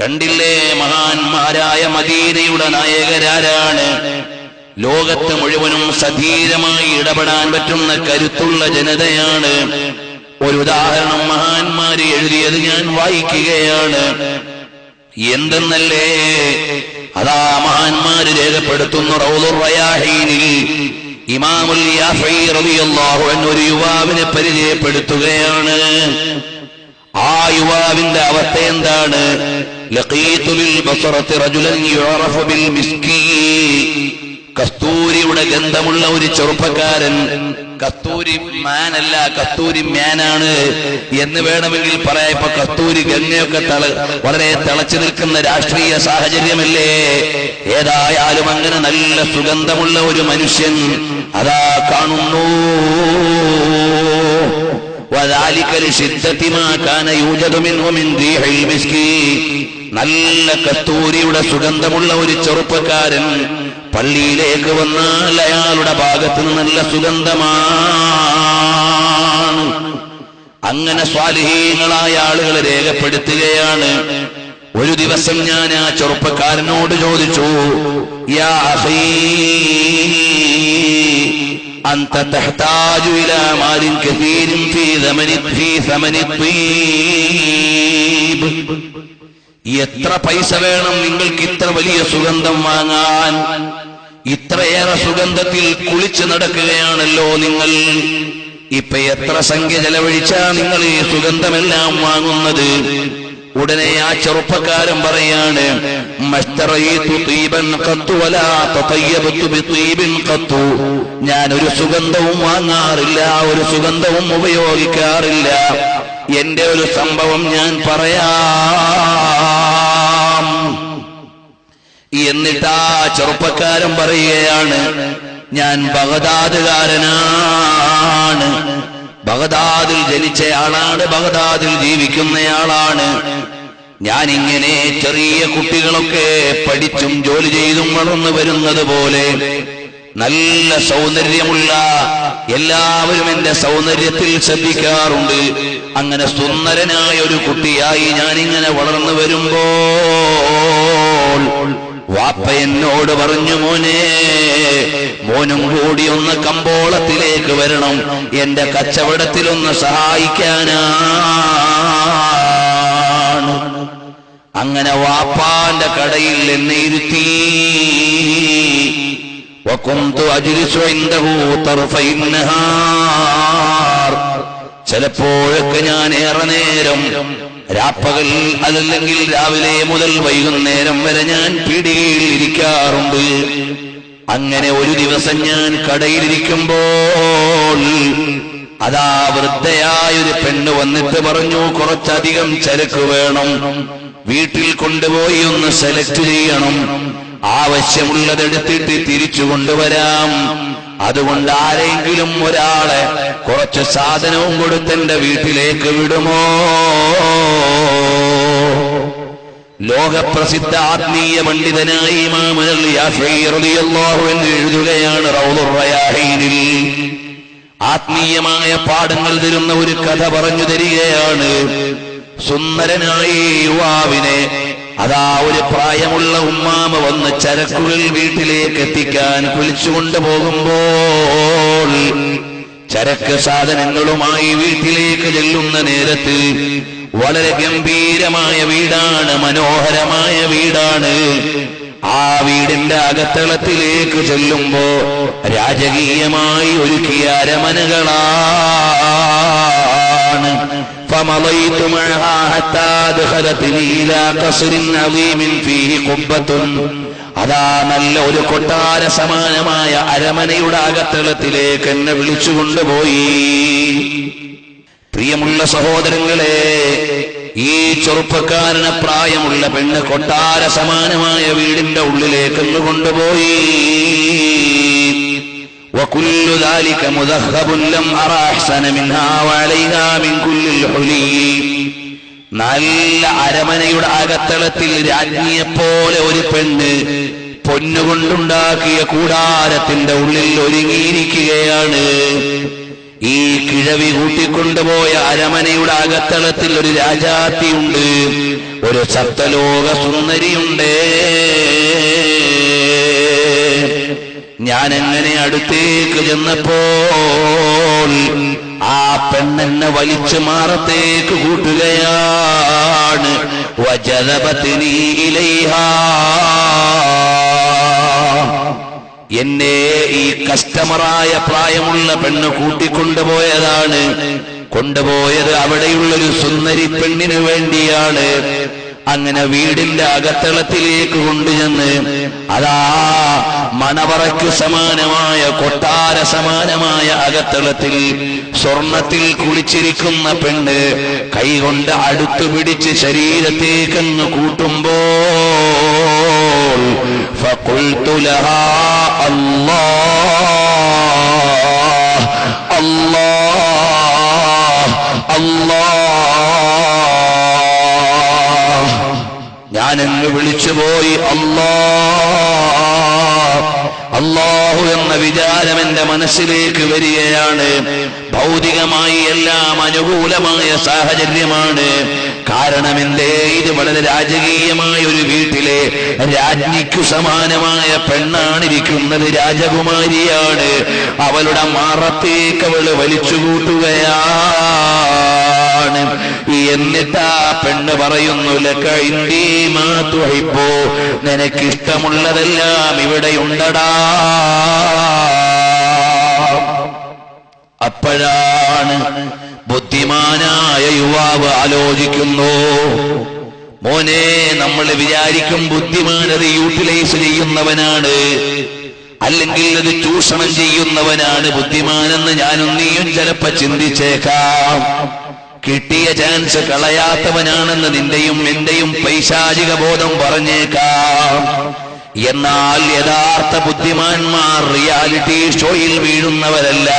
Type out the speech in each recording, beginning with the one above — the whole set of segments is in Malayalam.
കണ്ടില്ലേ മഹാന്മാരായ മദീനയുടെ നായകരാരാണ്? ലോകത്ത് മുഴുവനും സധീരമായി ഇടപെടാൻ പറ്റുന്ന കരുത്തുള്ള ജനതയാണ്. ഒരു ഉദാഹരണം മഹാന്മാര് എഴുതിയത് ഞാൻ വായിക്കുകയാണ്. എന്തെന്നല്ലേ? അതാ മഹാന്മാര് രേഖപ്പെടുത്തുന്നു റൗദുറയാഹീനിൽ ഇമാമുൽ ഒരു യുവാവിനെ പരിചയപ്പെടുത്തുകയാണ്. ആ യുവാവിന്റെ അവസ്ഥ എന്താണ്? കസ്തൂരിയുടെ ഗന്ധമുള്ള ഒരു ചെറുപ്പക്കാരൻ കസ്തൂരി മാനല്ല കസ്തൂരി മാനാണ് എന്ന് വേണമെങ്കിൽ പറയാം. ഇപ്പൊ കസ്തൂരി ഗംഗയൊക്കെ തള വളരെ തിളച്ചു നിൽക്കുന്ന രാഷ്ട്രീയ സാഹചര്യമല്ലേ? ഏതായാലും അങ്ങനെ നല്ല സുഗന്ധമുള്ള ഒരു മനുഷ്യൻ അതാ കാണുന്നു. നല്ല കത്തൂരിയുടെ സുഗന്ധമുള്ള ഒരു ചെറുപ്പക്കാരൻ പള്ളിയിലേക്ക് വന്നാൽ അയാളുടെ ഭാഗത്ത് നല്ല സുഗന്ധമാണ്. അങ്ങനെ സ്വാലിഹീങ്ങളായ ആളുകളെ രേഖപ്പെടുത്തുകയാണ്. ഒരു ദിവസം ഞാൻ ആ ചെറുപ്പക്കാരനോട് ചോദിച്ചു യാ أنت تحتاج إلى مال كثير في ثمن في ثمن الطيب എത്ര പൈസ വേണം നിങ്ങൾക്ക് ഇത്ര വലിയ സുഗന്ധം വാങ്ങാൻ ഇത്രയേറെ സുഗന്ധത്തിൽ കുളിച്ചു നടക്കുകയാണല്ലോ നിങ്ങൾ ഇപ്പൊ എത്ര സംഖ്യ ചെലവഴിച്ചാ നിങ്ങൾ ഈ സുഗന്ധമെല്ലാം വാങ്ങുന്നത് ഉടനെ ആ ചെറുപ്പക്കാരൻ പറയാണ് ഞാൻ ഒരു സുഗന്ധവും വാങ്ങാറില്ല ഒരു സുഗന്ധവും ഉപയോഗിക്കാറില്ല. എന്റെ ഒരു സംഭവം ഞാൻ പറയാം. എന്നിട്ടാ ചെറുപ്പക്കാരൻ പറയുകയാണ് ഞാൻ ബഗദാദുകാരനാണ്. ബഗദാദിൽ ജനിച്ചയാളാണ് ബഗദാദിൽ ജീവിക്കുന്നയാളാണ്. ഞാനിങ്ങനെ ചെറിയ കുട്ടികളൊക്കെ പഠിച്ചും ജോലി ചെയ്തും വളർന്നു വരുന്നത് പോലെ നല്ല സൗന്ദര്യമുള്ള എല്ലാവരും എന്റെ സൗന്ദര്യത്തിൽ ശ്രദ്ധിക്കാറുണ്ട്. അങ്ങനെ സുന്ദരനായ ഒരു കുട്ടിയായി ഞാനിങ്ങനെ വളർന്നു വരുമ്പോൾ വാപ്പ എന്നോട് പറഞ്ഞു മോനെ മോനും കൂടി ഒന്ന് കമ്പോളത്തിലേക്ക് വരണം. എന്റെ കച്ചവടത്തിലൊന്ന് സഹായിക്കാനാണ്. അങ്ങനെ വാപ്പാന്റെ കടയിൽ എന്നെ ഇരുത്തി. ചിലപ്പോഴൊക്കെ ഞാൻ ഏറെ നേരം രാപ്പകൽ അതല്ലെങ്കിൽ രാവിലെ മുതൽ വൈകുന്നേരം വരെ ഞാൻ പീടികയിൽ ഇരിക്കാറുണ്ട് അങ്ങനെ ഒരു ദിവസം ഞാൻ കടയിലിരിക്കുമ്പോൾ അതാ വൃദ്ധയായ ഒരു പെണ്ണ് വന്നിട്ട് പറഞ്ഞു കുറച്ചധികം ചരക്ക് വേണം. വീട്ടിൽ കൊണ്ടുപോയി ഒന്ന് സെലക്ട് ചെയ്യണം. ആവശ്യമുള്ളതെടുത്തിട്ട് തിരിച്ചു കൊണ്ടുവരാം. അതുകൊണ്ട് ആരെങ്കിലും ഒരാളെ കുറച്ച് സാധനവും കൊടുത്തെന്റെ വീട്ടിലേക്ക് വിടുമോ? ലോകപ്രസിദ്ധ ആത്മീയ പണ്ഡിതനായി എഴുതുകയാണ് റൗദുറയാഹീനിൽ ആത്മീയമായ പാഠങ്ങൾ തരുന്ന ഒരു കഥ പറഞ്ഞു തരികയാണ്. സുന്ദരനായ യുവാവിനെ അതാ ഒരു പ്രായമുള്ള ഉമ്മാമ വന്ന് ചരക്കുകൾ വീട്ടിലേക്ക് എത്തിക്കാൻ കുളിച്ചുകൊണ്ട് പോകുമ്പോൾ ചരക്ക് സാധനങ്ങളുമായി വീട്ടിലേക്ക് ചെല്ലുന്ന നേരത്ത് വളരെ ഗംഭീരമായ വീടാണ് മനോഹരമായ വീടാണ്. ആ വീടിന്റെ അകത്തളത്തിലേക്ക് ചെല്ലുമ്പോ രാജകീയമായി ഒരുക്കിയ അരമനകളാണ് فمضيت معها حتى دخلتني إلى قصر عظيم فيه قبة അതാ നല്ല ഒരു കൊട്ടാര സമാനമായ അരമനയുടെ അകത്തളത്തിലേക്ക് എന്നെ വിളിച്ചു കൊണ്ടുപോയി പ്രിയമുള്ള സഹോദരങ്ങളെ ഈ ചെറുപ്പക്കാരന് പ്രായമുള്ള പെണ്ണ് കൊട്ടാര സമാനമായ വീടിന്റെ ഉള്ളിലേക്ക് ഒന്ന് കൊണ്ടുപോയി وكل ذلك مذهب لم أرى أحسن منها وعليها من كل الحلي നല്ല അരമനയുടെ അകത്തളത്തിൽ രാജ്ഞിയെപ്പോലെ ഒരു പെണ്ണ് പൊന്നുകൊണ്ടുണ്ടാക്കിയ കൂടാരത്തിന്റെ ഉള്ളിൽ ഒരുങ്ങിയിരിക്കുകയാണ് ഈ കിഴവി കൂട്ടിക്കൊണ്ടുപോയ അരമനയുടെ അകത്തളത്തിൽ ഒരു രാജാത്തിയുണ്ട് ഒരു സപ്തലോക സുന്ദരിയുണ്ട് ഞാൻ എങ്ങനെ അടുത്തേക്ക് ചെന്നപ്പോൾ ആ പെണ്ണെന്നെ വലിച്ചു മാറത്തേക്ക് കൂട്ടുകയാണ്. എന്നെ ഈ കസ്റ്റമറായ പ്രായമുള്ള പെണ്ണ് കൂട്ടിക്കൊണ്ടുപോയതാണ്. കൊണ്ടുപോയത് അവിടെയുള്ളൊരു സുന്ദരി പെണ്ണിനു വേണ്ടിയാണ്. അങ്ങനെ വീടിന്റെ അകത്തളത്തിലേക്ക് കൊണ്ടുചെന്ന് അതാ മണവറയ്ക്ക് സമാനമായ കൊട്ടാര സമാനമായ അകത്തളത്തിൽ സ്വർണത്തിൽ കുളിച്ചിരിക്കുന്ന പെണ്ണ് കൈകൊണ്ട് അടുത്തു പിടിച്ച് ശരീരത്തേക്കെന്ന് കൂട്ടുമ്പോൾ ഞാനെന്ന് വിളിച്ചുപോയി അല്ലാ. അള്ളാഹു എന്ന വിചാരം എന്റെ മനസ്സിലേക്ക് വരികയാണ്. ഭൗതികമായി എല്ലാം അനുകൂലമായ സാഹചര്യമാണ്. കാരണം എന്തേ ഇത് വളരെ രാജകീയമായ ഒരു വീട്ടിലെ രാജ്ഞിക്കു സമാനമായ പെണ്ണാണിരിക്കുന്നത് രാജകുമാരിയാണ്. അവളുടെ മാറത്തേക്ക് അവൾ വലിച്ചുകൂട്ടുകയാണ് എന്നിട്ട് പെണ്ണ് പറയുന്നു ലക്കോ നിനക്കിഷ്ടമുള്ളതെല്ലാം ഇവിടെ ഉണ്ടടാ. അപ്പോഴാണ് ബുദ്ധിമാനായ യുവാവ് ആലോചിക്കുന്നു മോനെ നമ്മൾ വിചാരിക്കും ബുദ്ധിമാനത് യൂട്ടിലൈസ് ചെയ്യുന്നവനാണ് അല്ലെങ്കിൽ അത് ചൂഷണം ചെയ്യുന്നവനാണ് ബുദ്ധിമാനെന്ന് ഞാനൊന്നിയും നീയും ചിലപ്പോ ചിന്തിച്ചേക്കാം. കിട്ടിയ ചാൻസ് കളയാത്തവനാണെന്ന് നിന്റെയും എന്റെയും പൈശാചിക ബോധം പറഞ്ഞേക്കാം. എന്നാൽ യഥാർത്ഥ ബുദ്ധിമാന്മാർ റിയാലിറ്റി ഷോയിൽ വീഴുന്നവരല്ല.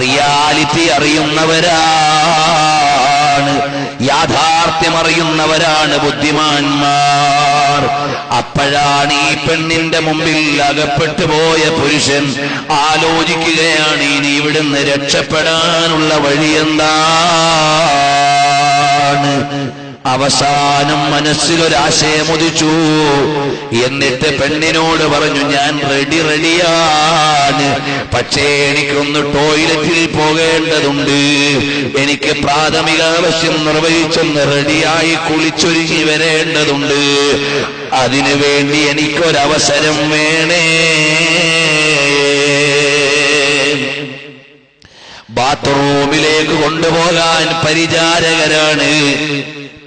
റിയാലിറ്റി അറിയുന്നവരാണ്. യാഥാർത്ഥ്യം അറിയുന്നവരാണ് ബുദ്ധിമാന്മാർ. അപ്പോഴാണ് ഈ പെണ്ണിന്റെ മുമ്പിൽ അകപ്പെട്ടു പോയ പുരുഷൻ ആലോചിക്കുകയാണ് ഇനി ഇവിടുന്ന് രക്ഷപ്പെടാനുള്ള വഴി എന്താണ് അവസാനം മനസ്സിലൊരാശയം ഉദിച്ചു എന്നിട്ട് പെണ്ണിനോട് പറഞ്ഞു ഞാൻ റെഡി റെഡിയാണ് പക്ഷേ എനിക്കൊന്ന് ടോയ്ലറ്റിൽ പോകേണ്ടതുണ്ട്. എനിക്ക് പ്രാഥമിക ആവശ്യം നിർവഹിച്ചൊന്ന് റെഡിയായി കുളിച്ചൊരുങ്ങി വരേണ്ടതുണ്ട്. അതിനുവേണ്ടി എനിക്കൊരവസരം വേണേ. ബാത്റൂമിലേക്ക് കൊണ്ടുപോകാൻ പരിചാരകരാണ്.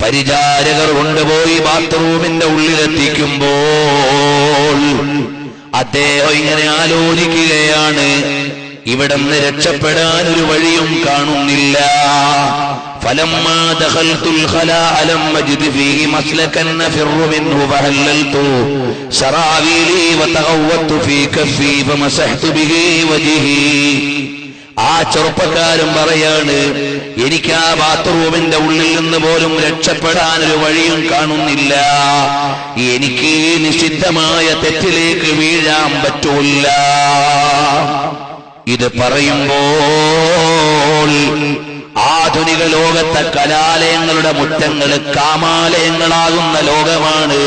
പരിചാരകർ കൊണ്ടുപോയി ബാത്റൂമിന്റെ ഉള്ളിലെത്തിക്കുമ്പോൾ അദ്ദേഹം ഇങ്ങനെ ആലോചിക്കുകയാണ് ഇവിടെ നിന്ന് രക്ഷപ്പെടാൻ ഒരു വഴിയും കാണുന്നില്ല ആ ചെറുപ്പക്കാരും പറയാണ് എനിക്ക് ആ ബാത്റൂമിന്റെ ഉള്ളിൽ നിന്ന് പോലും രക്ഷപ്പെടാൻ ഒരു വഴിയും കാണുന്നില്ല. എനിക്ക് നിഷിദ്ധമായ തെറ്റിലേക്ക് വീഴാൻ പറ്റൂല്ല. ഇത് പറയുമ്പോൾ ആധുനിക ലോകത്തെ കലാലയങ്ങളുടെ മുറ്റങ്ങൾ കാമാലയങ്ങളാകുന്ന ലോകമാണ്.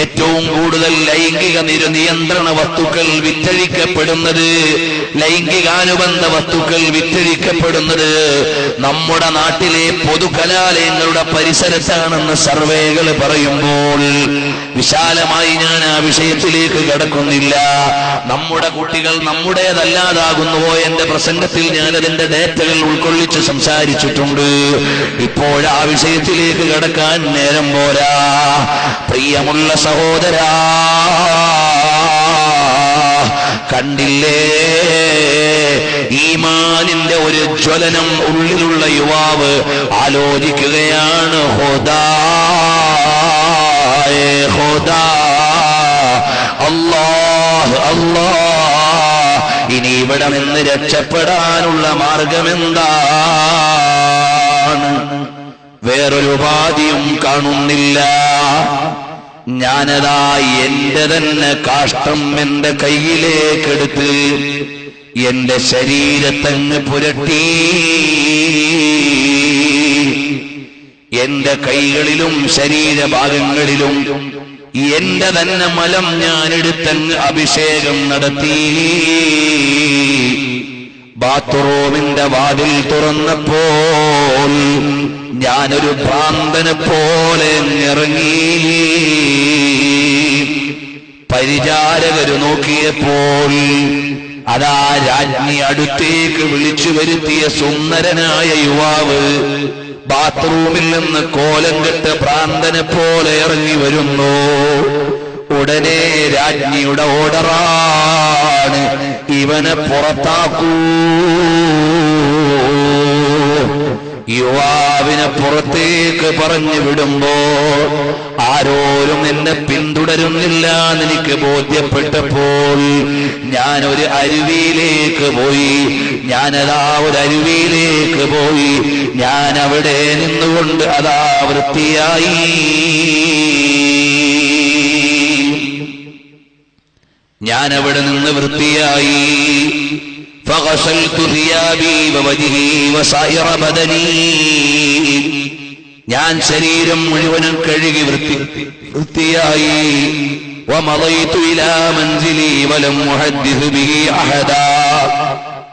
ഏറ്റവും കൂടുതൽ ലൈംഗിക നിരനിയന്ത്രണ വസ്തുക്കൾ വിറ്റഴിക്കപ്പെടുന്നത് ലൈംഗികാനുബന്ധ വസ്തുക്കൾ വിറ്റഴിക്കപ്പെടുന്നത് നമ്മുടെ നാട്ടിലെ പൊതുകലാലയങ്ങളുടെ പരിസരത്താണെന്ന് സർവേകൾ പറയുമ്പോൾ വിശാലമായി ഞാൻ ആ വിഷയത്തിലേക്ക് കടക്കുന്നില്ല. നമ്മുടെ കുട്ടികൾ നമ്മുടേതല്ലാതാകുന്നുവോ എന്റെ പ്രസംഗത്തിൽ ഞാൻ അതിന്റെ ഡേറ്റകൾ ഉൾക്കൊള്ളിച്ച് സംസാരിച്ചിട്ടുണ്ട്. ഇപ്പോൾ ആ വിഷയത്തിലേക്ക് കടക്കാൻ നേരം പോരാ. പ്രിയമുള്ള സഹോദരാ കണ്ടില്ലേ? ഈമാനിന്റെ ഒരു ജ്വലനം ഉള്ളിലുള്ള യുവാവ് ആലോചിക്കുകയാണ് ഇനി ഇവിടെ നിന്ന് രക്ഷപ്പെടാനുള്ള മാർഗമെന്താണ്? വേറൊരു ഉപാധിയും കാണുന്നില്ല. ഞാനതാ എന്റെ തന്നെ കാഷ്ടം എന്റെ കയ്യിലേക്കെടുത്ത് എന്റെ ശരീരത്തങ്ങ് പുരട്ടി. എന്റെ കൈകളിലും ശരീരഭാഗങ്ങളിലും എന്റെ തന്നെ മലം ഞാനെടുത്തങ്ങ് അഭിഷേകം നടത്തി. ബാത്റൂമിന്റെ വാതിൽ തുറന്നപ്പോൾ ഞാനൊരു ഭ്രാന്തനെ പോലെ ഇറങ്ങി. പരിചാരകര് നോക്കിയപ്പോൾ അതാ രാജ്ഞി അടുത്തേക്ക് വിളിച്ചു വരുത്തിയ സുന്ദരനായ യുവാവ് ബാത്റൂമിൽ നിന്ന് കോലം കെട്ട് ഭ്രാന്തനെ പോലെ ഇറങ്ങി വരുന്നു. ഉടനെ രാജ്ഞിയുടെ ഓർഡറാണ്. ഇവനെ പുറത്താക്കൂ. യുവാവിനെ പുറത്തേക്ക് പറഞ്ഞു വിടുമ്പോ ആരോരും എന്നെ പിന്തുടരുന്നില്ല എനിക്ക് ബോധ്യപ്പെട്ടപ്പോൾ ഞാൻ ഒരു അരുവിയിലേക്ക് പോയി. ഞാനതാ ഒരു അരുവിയിലേക്ക് പോയി. ഞാൻ അവിടെ നിന്നുകൊണ്ട് അതാ വൃത്തിയായി. ഞാൻ അവിടെ നിന്ന് വൃത്തിയായി. ഞാൻ ശരീരം മുഴുവനും കഴുകി വൃത്തി വൃത്തിയായി.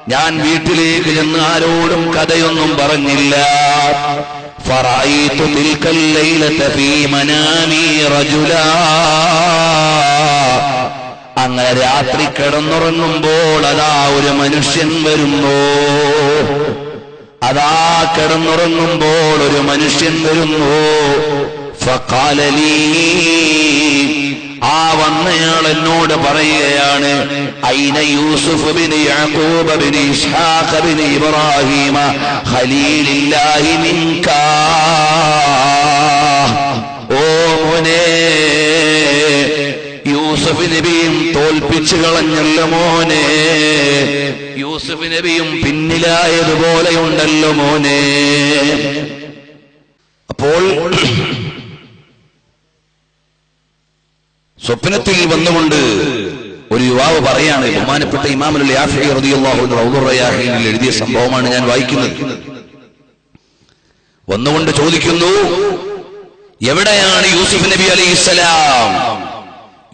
ഞാൻ വീട്ടിലേക്ക് ചെന്ന് ആരോടും കഥയൊന്നും പറഞ്ഞില്ല. ഫറായി തുൽക്കല്ലൈലത്തെ മനീ റജുലാ. രാത്രി കിടന്നുറങ്ങുമ്പോൾ അതാ ഒരു മനുഷ്യൻ വരുന്നു. അതാ കിടന്നുറങ്ങുമ്പോൾ ഒരു മനുഷ്യൻ വരുന്നു. ഫഖാലലീ ആ വന്നയാൾ എന്നോട് പറയുകയാണ് ഐന യൂസുഫ് ബിൻ യാക്കൂബ് ബിൻ ഇസ്ഹാഖ് ബിൻ ഇബ്രാഹിമ ഖലീലില്ലാഹി മിൻകാ. ഓ മോനെ യൂസഫ് നബിയും തോൽപ്പിച്ചു കളഞ്ഞല്ലോ മോനെ. യൂസഫ് നബിയും പിന്നിലായതുപോലെയുണ്ടല്ലോ മോനെ. അപ്പോൾ സ്വപ്നത്തിൽ വന്നുകൊണ്ട് ഒരു യുവാവ് പറയാണ് ബഹുമാനപ്പെട്ട ഇമാമുൽ യാഫി എഴുതിയ സംഭവമാണ് ഞാൻ വായിക്കുന്നത്. വന്നുകൊണ്ട് ചോദിക്കുന്നു എവിടെയാണ് യൂസുഫ് നബി അലൈഹിസ്സലാം?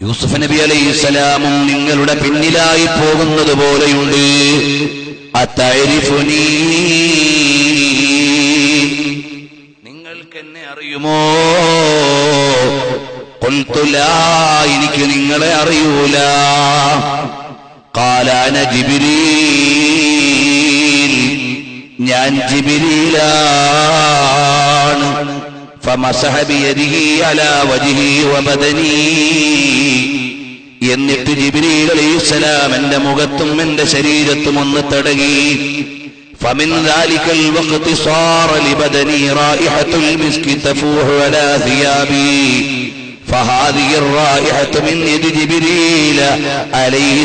യൂസുഫ് നബി അലൈഹിസ്സലാമും നിങ്ങളുടെ പിന്നിലായി പോകുന്നത് പോലെയുണ്ട്. നിങ്ങൾക്ക് എന്നെ അറിയുമോ? കൊൽത്തുല എനിക്ക് നിങ്ങളെ അറിയൂല. കാലാന ജിബിരീൽ ഞാൻ ജിബിരിയിലാണ് فمسح بيده على وجهه وبدني എന്നിട്ട് ജിബ്രീൽ അലൈഹിസ്സലാം എന്റെ മുഖത്തും എന്റെ ശരീരത്തും ഒന്ന് തടകി فمن ذلك الوقت صار لبدني رائحة المسك تفوح على ثيابي فهذه الرائحة من يد جبريل عليه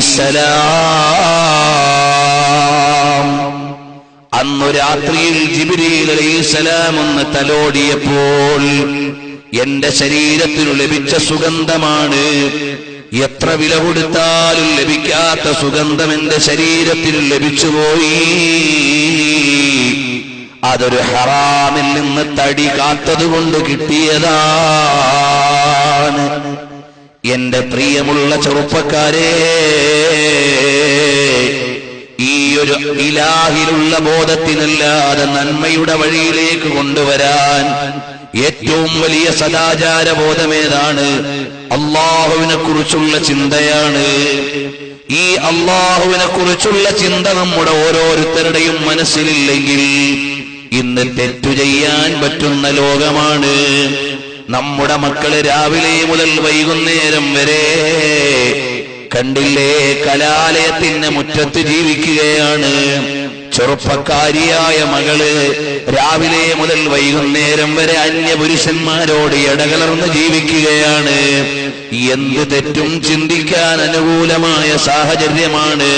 السلام അന്നു രാത്രിയിൽ ജിബിരിയിൽ ഒന്ന് തലോടിയപ്പോൾ എന്റെ ശരീരത്തിനു ലഭിച്ച സുഗന്ധമാണ്. എത്ര വില കൊടുത്താലും ലഭിക്കാത്ത സുഗന്ധം എന്റെ ശരീരത്തിൽ ലഭിച്ചുപോയി. അതൊരു ഹറാമിൽ നിന്ന് തടി കാത്തതുകൊണ്ട് കിട്ടിയതാണ്. എന്റെ പ്രിയമുള്ള ചെറുപ്പക്കാരെ ഇലാഹിലുള്ള ബോധത്തിനല്ലാതെ നന്മയുടെ വഴിയിലേക്ക് കൊണ്ടുവരാൻ ഏറ്റവും വലിയ സദാചാര ബോധമേതാണ് അള്ളാഹുവിനെ കുറിച്ചുള്ള ചിന്തയാണ്. ഈ അള്ളാഹുവിനെ കുറിച്ചുള്ള ചിന്ത നമ്മുടെ ഓരോരുത്തരുടെയും മനസ്സിലില്ലെങ്കിൽ ഇന്ന് തെറ്റു ചെയ്യാൻ പറ്റുന്ന ലോകമാണ്. നമ്മുടെ മക്കൾ രാവിലെ മുതൽ വൈകുന്നേരം വരെ കണ്ടില്ലേ? കലാലയത്തിന്റെ മുറ്റത്ത് ജീവിക്കുകയാണ്. ചെറുപ്പക്കാരിയായ മകൾ രാവിലെ മുതൽ വൈകുന്നേരം വരെ അന്യപുരുഷന്മാരോട് ഇടകലർന്ന് ജീവിക്കുകയാണ്. എന്ത് തെറ്റും ചിന്തിക്കാൻ അനുകൂലമായ സാഹചര്യമാണ്.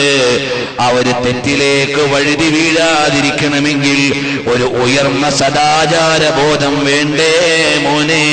അവർ തെറ്റിലേക്ക് വഴുതി വീഴാതിരിക്കണമെങ്കിൽ ഒരു ഉയർന്ന സദാചാര ബോധം വേണ്ടേ മോനേ.